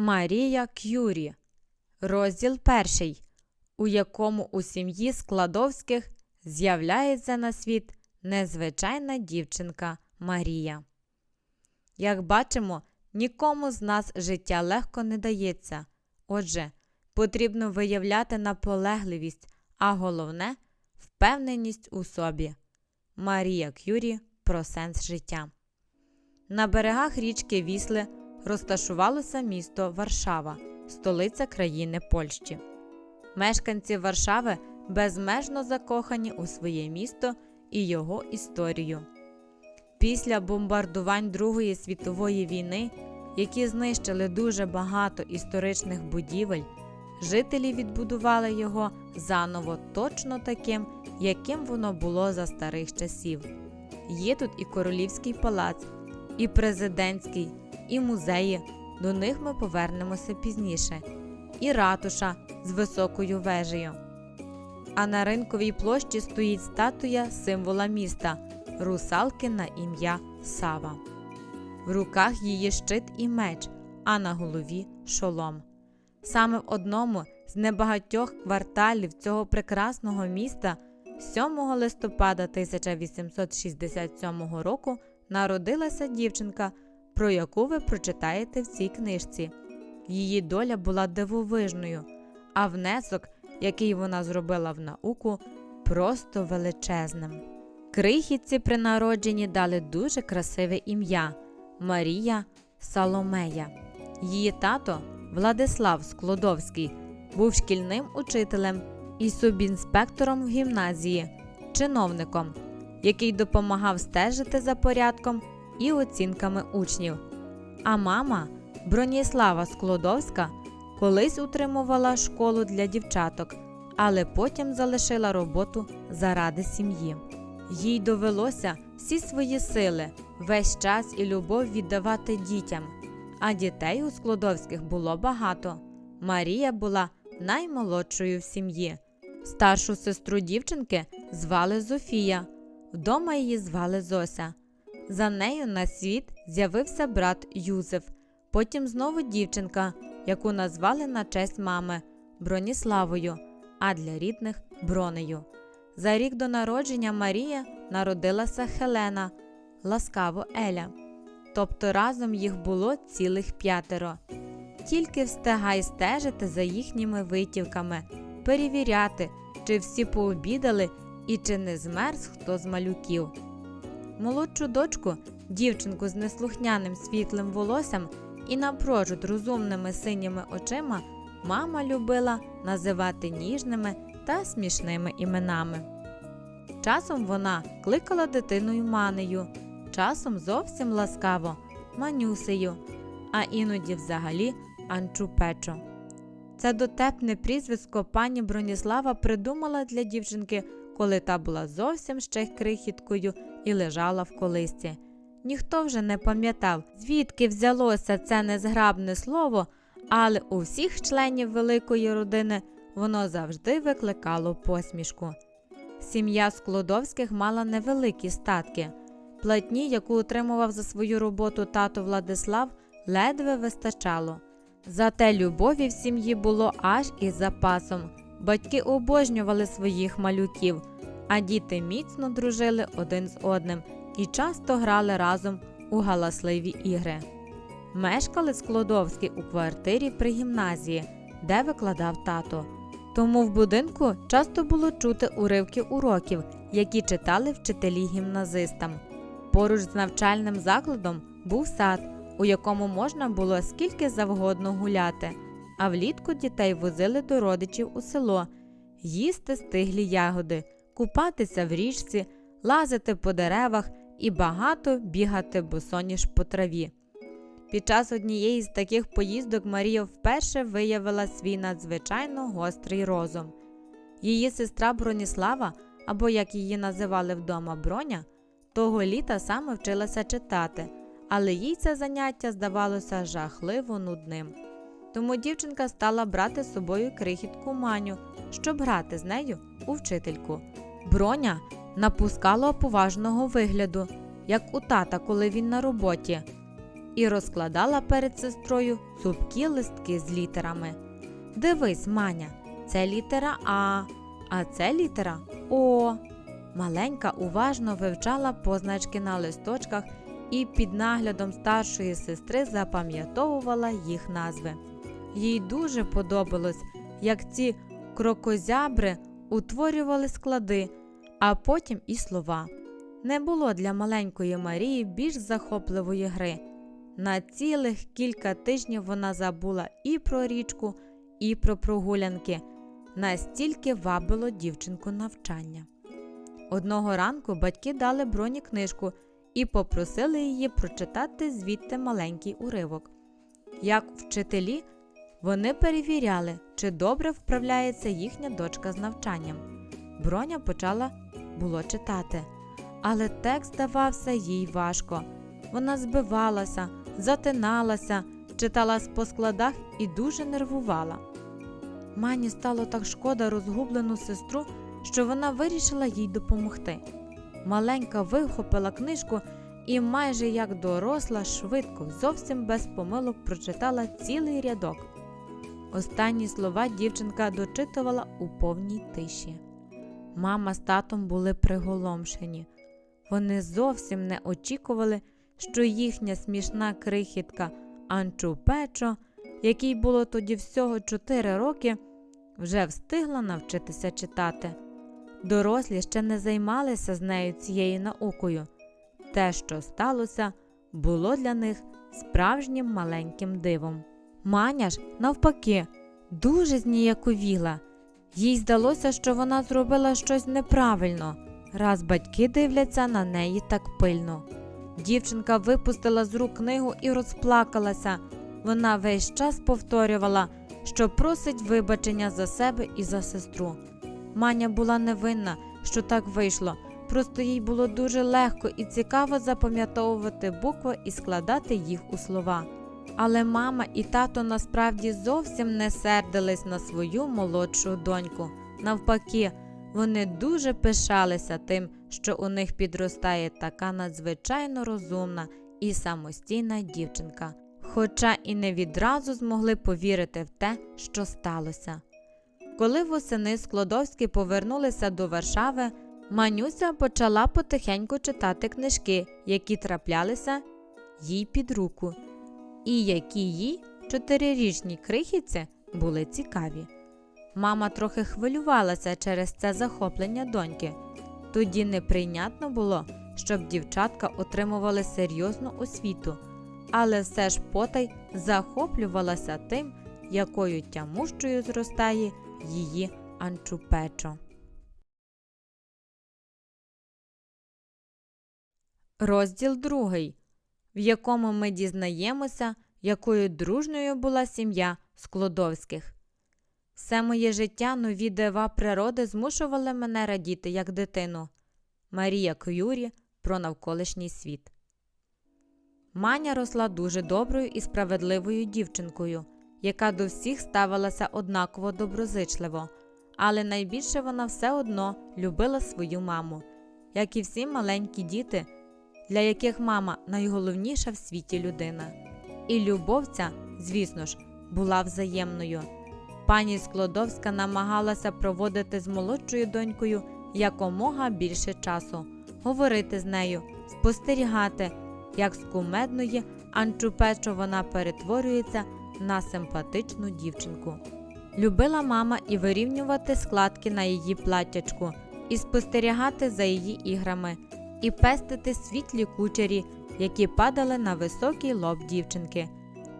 Марія К'юрі, розділ перший, у якому у сім'ї Складовських з'являється на світ незвичайна дівчинка Марія. Як бачимо, нікому з нас життя легко не дається. Отже, потрібно виявляти наполегливість, а головне впевненість у собі. Марія К'юрі про сенс життя. На берегах річки Вісли розташувалося місто Варшава, столиця країни Польщі. Мешканці Варшави безмежно закохані у своє місто і його історію. Після бомбардувань Другої світової війни, які знищили дуже багато історичних будівель, жителі відбудували його заново точно таким, яким воно було за старих часів. Є тут і королівський палац, і президентський, і музеї. До них ми повернемося пізніше, і ратуша з високою вежею. А на ринковій площі стоїть статуя символа міста русалки на ім'я Сава. В руках її щит і меч, а на голові шолом. Саме в одному з небагатьох кварталів цього прекрасного міста 7 листопада 1867 року народилася дівчинка, про яку ви прочитаєте в цій книжці. Її доля була дивовижною, а внесок, який вона зробила в науку, просто величезним. Крихітці при народженні дали дуже красиве ім'я Марія Саломея. Її тато Владислав Склодовський був шкільним учителем і субінспектором в гімназії, чиновником, який допомагав стежити за порядком і оцінками учнів. А мама Броніслава Склодовська колись утримувала школу для дівчаток, але потім залишила роботу заради сім'ї. Їй довелося всі свої сили, весь час і любов віддавати дітям. А дітей у Склодовських було багато. Марія була наймолодшою в сім'ї. Старшу сестру дівчинки звали Зофія, вдома її звали Зося. За нею на світ з'явився брат Юзеф, потім знову дівчинка, яку назвали на честь мами Броніславою, а для рідних Бронею. За рік до народження Марія народилася Хелена, ласкаво Еля. Тобто разом їх було цілих п'ятеро. Тільки встигай стежити за їхніми витівками, перевіряти, чи всі пообідали і чи не змерз хто з малюків. Молодшу дочку, дівчинку з неслухняним світлим волоссям і напрочуд розумними синіми очима, мама любила називати ніжними та смішними іменами. Часом вона кликала дитиною манею, часом зовсім ласкаво манюсею, а іноді взагалі Анчупечо. Це дотепне прізвисько пані Броніслава придумала для дівчинки, коли та була зовсім ще крихіткою і лежала в колисці. Ніхто вже не пам'ятав, звідки взялося це незграбне слово, але у всіх членів великої родини воно завжди викликало посмішку. Сім'я Склодовських мала невеликі статки. Платні, яку отримував за свою роботу тато Владислав, ледве вистачало. Зате любові в сім'ї було аж із запасом. Батьки обожнювали своїх малюків, а діти міцно дружили один з одним і часто грали разом у галасливі ігри. Мешкали Склодовські у квартирі при гімназії, де викладав тато. Тому в будинку часто було чути уривки уроків, які читали вчителі гімназистам. Поруч з навчальним закладом був сад, у якому можна було скільки завгодно гуляти, а влітку дітей возили до родичів у село, їсти стиглі ягоди, купатися в річці, лазити по деревах і багато бігати босоніж по траві. Під час однієї з таких поїздок Марія вперше виявила свій надзвичайно гострий розум. Її сестра Броніслава, або як її називали вдома Броня, того літа саме вчилася читати, але їй це заняття здавалося жахливо нудним. Тому дівчинка стала брати з собою крихітку маню, щоб грати з нею у вчительку. Броня напускала поважного вигляду, як у тата, коли він на роботі. і розкладала перед сестрою цупкі листки з літерами. Дивись, Маня, це літера А, а це літера О. Маленька уважно вивчала позначки на листочках і під наглядом старшої сестри запам'ятовувала їх назви. Їй дуже подобалось, як ці крокозябри утворювали склади, а потім і слова. Не було для маленької Марії більш захопливої гри. На цілих кілька тижнів вона забула і про річку, і про прогулянки. Настільки вабило дівчинку навчання. Одного ранку батьки дали броні книжку і попросили її прочитати звідти маленький уривок. Як вчителі, вони перевіряли, чи добре вправляється їхня дочка з навчанням. Броня почала було читати, але текст давався їй важко. Вона збивалася, затиналася, читала по складах і дуже нервувала. Мані стало так шкода розгублену сестру, що вона вирішила їй допомогти. Маленька вихопила книжку і, майже як доросла, швидко, зовсім без помилок прочитала цілий рядок. Останні слова дівчинка дочитувала у повній тиші. Мама з татом були приголомшені. Вони зовсім не очікували, що їхня смішна крихітка Анчу Печо, якій було тоді всього 4 роки, вже встигла навчитися читати. Дорослі ще не займалися з нею цією наукою. Те, що сталося, було для них справжнім маленьким дивом. Маня ж, навпаки, дуже зніяковіла. Їй здалося, що вона зробила щось неправильно, раз батьки дивляться на неї так пильно. Дівчинка випустила з рук книгу і розплакалася. Вона весь час повторювала, що просить вибачення за себе і за сестру. Маня була невинна, що так вийшло. Просто їй було дуже легко і цікаво запам'ятовувати букви і складати їх у слова. Але мама і тато насправді зовсім не сердились на свою молодшу доньку. Навпаки, вони дуже пишалися тим, що у них підростає така надзвичайно розумна і самостійна дівчинка, хоча і не відразу змогли повірити в те, що сталося. Коли восени Склодовські повернулися до Варшави, Манюся почала потихеньку читати книжки, які траплялися їй під руку, і які їй, чотирирічній крихітці, були цікаві. Мама трохи хвилювалася через це захоплення доньки. Тоді неприйнятно було, щоб дівчатка отримували серйозну освіту, але все ж потай захоплювалася тим, якою тямущою зростає її анчупечо. Розділ другий, в якому ми дізнаємося, якою дружною була сім'я Склодовських. Все моє життя нові дива природи змушували мене радіти як дитину. Марія Кюрі про навколишній світ. Маня росла дуже доброю і справедливою дівчинкою, яка до всіх ставилася однаково доброзичливо, але найбільше вона все одно любила свою маму, як і всі маленькі діти, для яких мама найголовніша в світі людина. І любов ця, звісно ж, була взаємною. Пані Склодовська намагалася проводити з молодшою донькою якомога більше часу, говорити з нею, спостерігати, як з кумедної анчупечо вона перетворюється на симпатичну дівчинку. Любила мама і вирівнювати складки на її платтячку, і спостерігати за її іграми, і пестити світлі кучері, які падали на високий лоб дівчинки,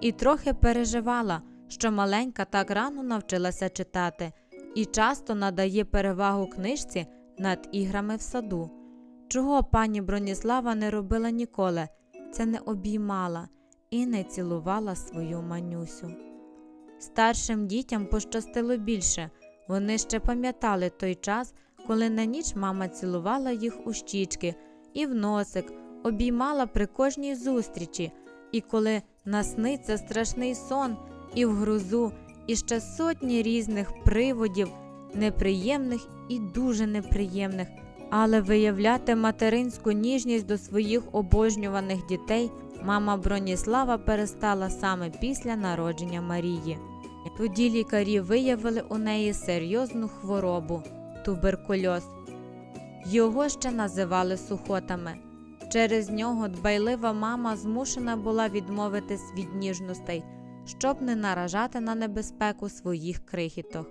і трохи переживала, що маленька так рано навчилася читати і часто надає перевагу книжці над іграми в саду. Чого пані Броніслава не робила ніколи, це не обіймала і не цілувала свою манюсю. Старшим дітям пощастило більше, вони ще пам'ятали той час, коли на ніч мама цілувала їх у щічки і в носик, обіймала при кожній зустрічі, і коли насниться страшний сон, і в грузу, і ще сотні різних приводів, неприємних і дуже неприємних, але виявляти материнську ніжність до своїх обожнюваних дітей мама Броніслава перестала саме після народження Марії. Тоді лікарі виявили у неї серйозну хворобу туберкульоз. Його ще називали сухотами. Через нього дбайлива мама змушена була відмовитись від ніжностей, щоб не наражати на небезпеку своїх крихіток.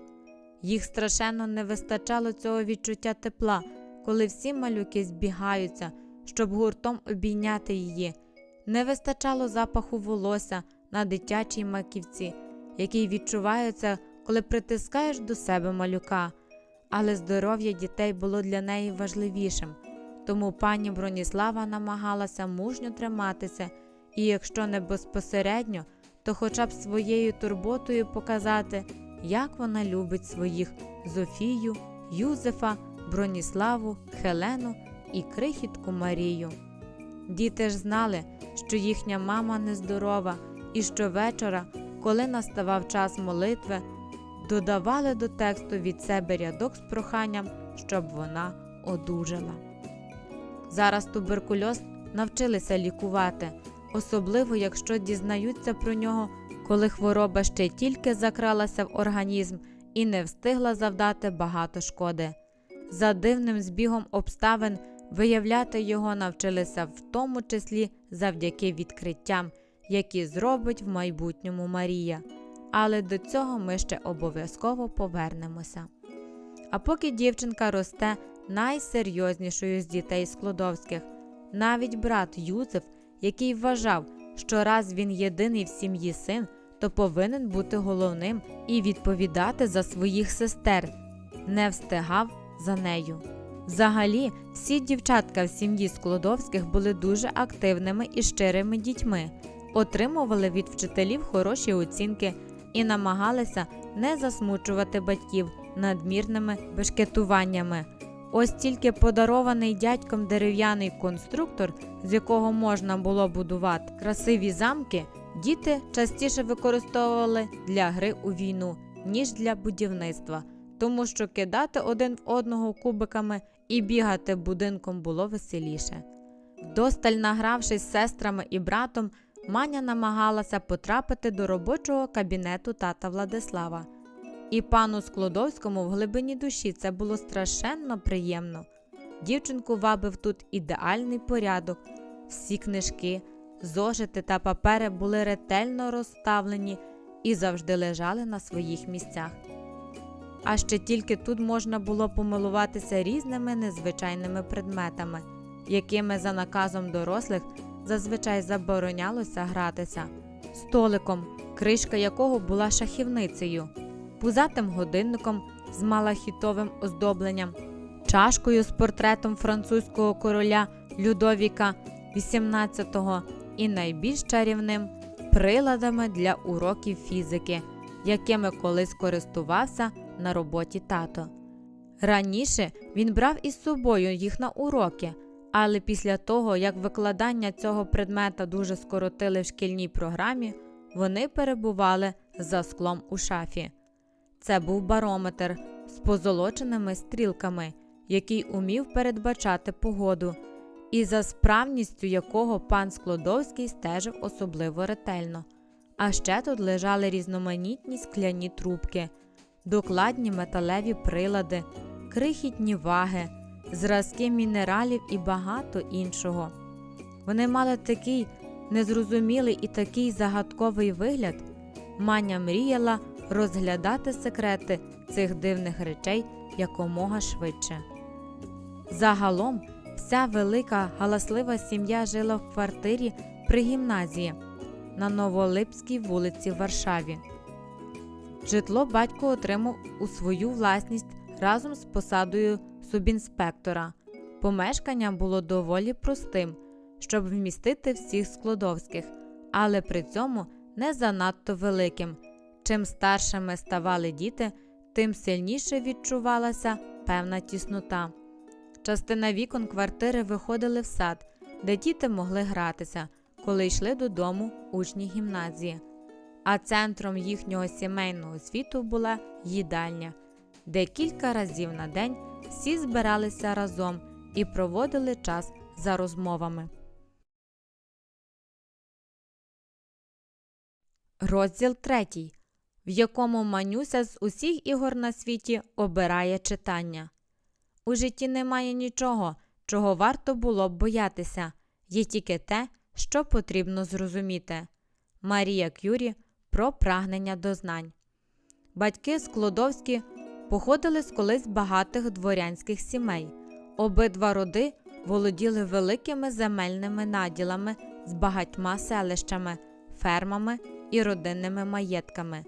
Їх страшенно не вистачало цього відчуття тепла, коли всі малюки збігаються, щоб гуртом обійняти її. Не вистачало запаху волосся на дитячій маківці, який відчувається, коли притискаєш до себе малюка. Але здоров'я дітей було для неї важливішим, тому пані Броніслава намагалася мужньо триматися і, якщо не безпосередньо, то хоча б своєю турботою показати, як вона любить своїх Зофію, Юзефа, Броніславу, Хелену і крихітку Марію. Діти ж знали, що їхня мама нездорова, і щовечора, коли наставав час молитви, додавали до тексту від себе рядок з проханням, щоб вона одужала. Зараз туберкульоз навчилися лікувати, особливо якщо дізнаються про нього, коли хвороба ще тільки закралася в організм і не встигла завдати багато шкоди. За дивним збігом обставин виявляти його навчилися в тому числі завдяки відкриттям, які зробить в майбутньому Марія. Але до цього ми ще обов'язково повернемося. А поки дівчинка росте найсерйознішою з дітей Склодовських, навіть брат Юзеф, який вважав, що раз він єдиний в сім'ї син, то повинен бути головним і відповідати за своїх сестер, не встигав за нею. Взагалі, всі дівчатка в сім'ї Склодовських були дуже активними і щирими дітьми, отримували від вчителів хороші оцінки і намагалися не засмучувати батьків надмірними бешкетуваннями. Ось тільки подарований дядьком дерев'яний конструктор, з якого можна було будувати красиві замки, діти частіше використовували для гри у війну, ніж для будівництва, тому що кидати один в одного кубиками і бігати будинком було веселіше. Вдосталь награвшись з сестрами і братом, Маня намагалася потрапити до робочого кабінету тата Владислава. І пану Склодовському в глибині душі це було страшенно приємно. Дівчинку вабив тут ідеальний порядок, всі книжки, зошити та папери були ретельно розставлені і завжди лежали на своїх місцях. А ще тільки тут можна було помилуватися різними незвичайними предметами, якими за наказом дорослих зазвичай заборонялося гратися, столиком, кришка якого була шахівницею, пузатим годинником з малахітовим оздобленням, чашкою з портретом французького короля Людовіка XVIII і найбільш чарівним приладами для уроків фізики, якими колись користувався на роботі тато. Раніше він брав із собою їх на уроки, але після того, як викладання цього предмета дуже скоротили в шкільній програмі, вони перебували за склом у шафі. Це був барометр з позолоченими стрілками, який умів передбачати погоду, і за справністю якого пан Склодовський стежив особливо ретельно. А ще тут лежали різноманітні скляні трубки, докладні металеві прилади, крихітні ваги, зразки мінералів і багато іншого. Вони мали такий незрозумілий і такий загадковий вигляд. Маня мріяла розглядати секрети цих дивних речей якомога швидше. Загалом, вся велика галаслива сім'я жила в квартирі при гімназії на Новолипській вулиці в Варшаві. Житло батько отримав у свою власність разом з посадою субінспектора. Помешкання було доволі простим, щоб вмістити всіх складовських, але при цьому не занадто великим. Чим старшими ставали діти, тим сильніше відчувалася певна тіснота. Частина вікон квартири виходили в сад, де діти могли гратися, коли йшли додому учні гімназії. А центром їхнього сімейного світу була їдальня, де кілька разів на день всі збиралися разом і проводили час за розмовами. Розділ третій, в якому Манюся з усіх ігор на світі обирає читання. У житті немає нічого, чого варто було б боятися, є тільки те, що потрібно зрозуміти. Марія Кюрі про прагнення до знань. Батьки Склодовські походили з колись багатих дворянських сімей. Обидва роди володіли великими земельними наділами з багатьма селищами, фермами і родинними маєтками.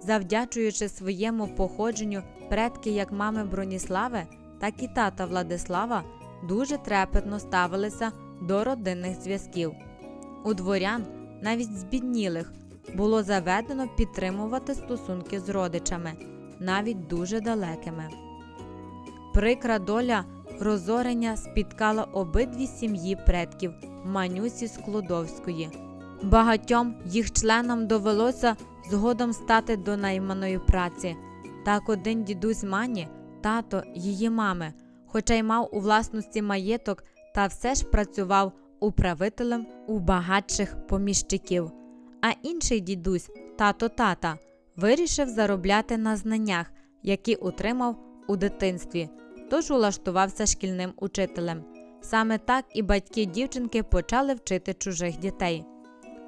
Завдячуючи своєму походженню предки як мами Броніслави, так і тата Владислава дуже трепетно ставилися до родинних зв'язків. У дворян, навіть збіднілих, було заведено підтримувати стосунки з родичами, навіть дуже далекими. Прикра доля розорення спіткала обидві сім'ї предків Манюсі Склодовської. Багатьом їх членам довелося згодом стати до найманої праці. Так один дідусь Мані, тато її мами, хоча й мав у власності маєток, та все ж працював управителем у багатших поміщиків. А інший дідусь, тато тата, вирішив заробляти на знаннях, які отримав у дитинстві, тож улаштувався шкільним учителем. Саме так і батьки дівчинки почали вчити чужих дітей.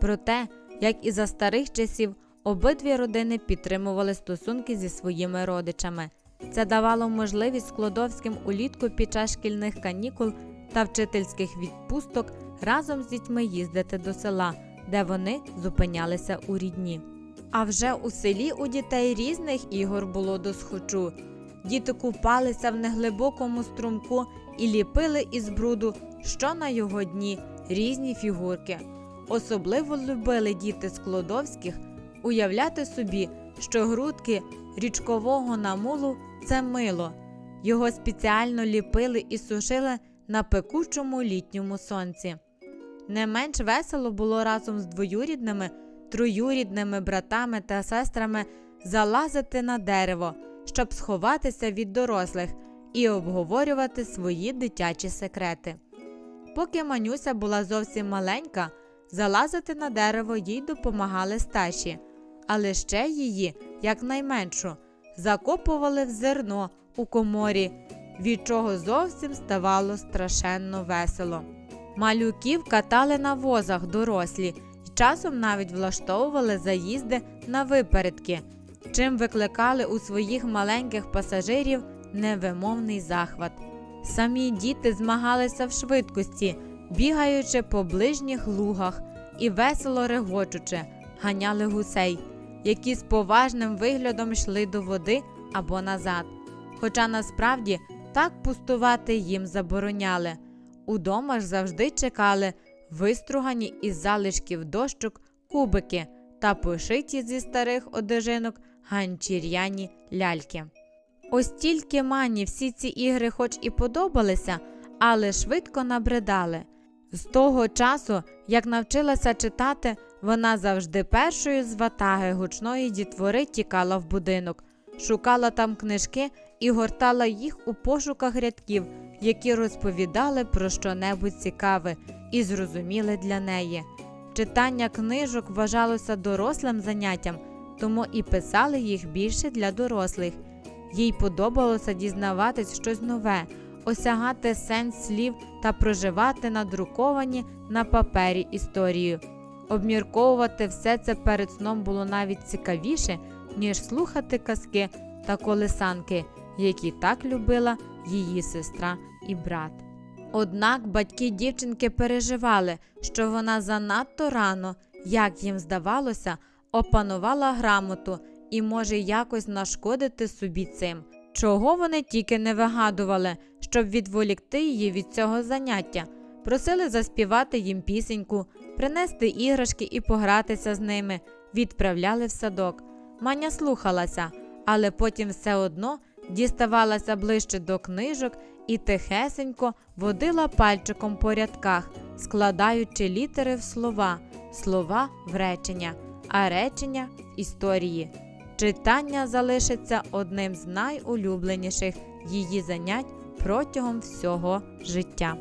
Проте, як і за старих часів, обидві родини підтримували стосунки зі своїми родичами. Це давало можливість Складовським улітку під час шкільних канікул та вчительських відпусток разом з дітьми їздити до села, де вони зупинялися у рідні. А вже у селі у дітей різних ігор було до схочу. Діти купалися в неглибокому струмку і ліпили із бруду, що на його дні різні фігурки. Особливо любили діти Склодовських уявляти собі, що грудки річкового намулу це мило. Його спеціально ліпили і сушили на пекучому літньому сонці. Не менш весело було разом з двоюрідними, троюрідними братами та сестрами залазити на дерево, щоб сховатися від дорослих і обговорювати свої дитячі секрети. Поки Манюся була зовсім маленька, залазити на дерево їй допомагали старші, але ще її, якнайменшу, закопували в зерно у коморі, від чого зовсім ставало страшенно весело. Малюків катали на возах дорослі часом навіть влаштовували заїзди на випередки, чим викликали у своїх маленьких пасажирів невимовний захват. Самі діти змагалися в швидкості, бігаючи по ближніх лугах і весело регочучи, ганяли гусей, які з поважним виглядом йшли до води або назад. Хоча насправді так пустувати їм забороняли. Удома ж завжди чекали вистругані із залишків дощок кубики та пошиті зі старих одежинок ганчір'яні ляльки. Ось тільки мані всі ці ігри, хоч і подобалися, але швидко набридали. З того часу, як навчилася читати, вона завжди першою з ватаги гучної дітвори тікала в будинок, шукала там книжки і гортала їх у пошуках рядків, які розповідали про що-небудь цікаве і зрозуміле для неї. Читання книжок вважалося дорослим заняттям, тому і писали їх більше для дорослих. Їй подобалося дізнаватись щось нове, осягати сенс слів та проживати надруковані на папері історію. Обмірковувати все це перед сном було навіть цікавіше, ніж слухати казки та колесанки, які так любила її сестра і брат. Однак батьки дівчинки переживали, що вона занадто рано, як їм здавалося, опанувала грамоту і може якось нашкодити собі цим. Чого вони тільки не вигадували, щоб відволікти її від цього заняття, просили заспівати їм пісеньку, принести іграшки і погратися з ними, відправляли в садок. Маня слухалася, але потім все одно діставалася ближче до книжок і тихесенько водила пальчиком по рядках, складаючи літери в слова, слова в речення, а речення в історії. Читання залишиться одним з найулюбленіших її занять протягом всього життя.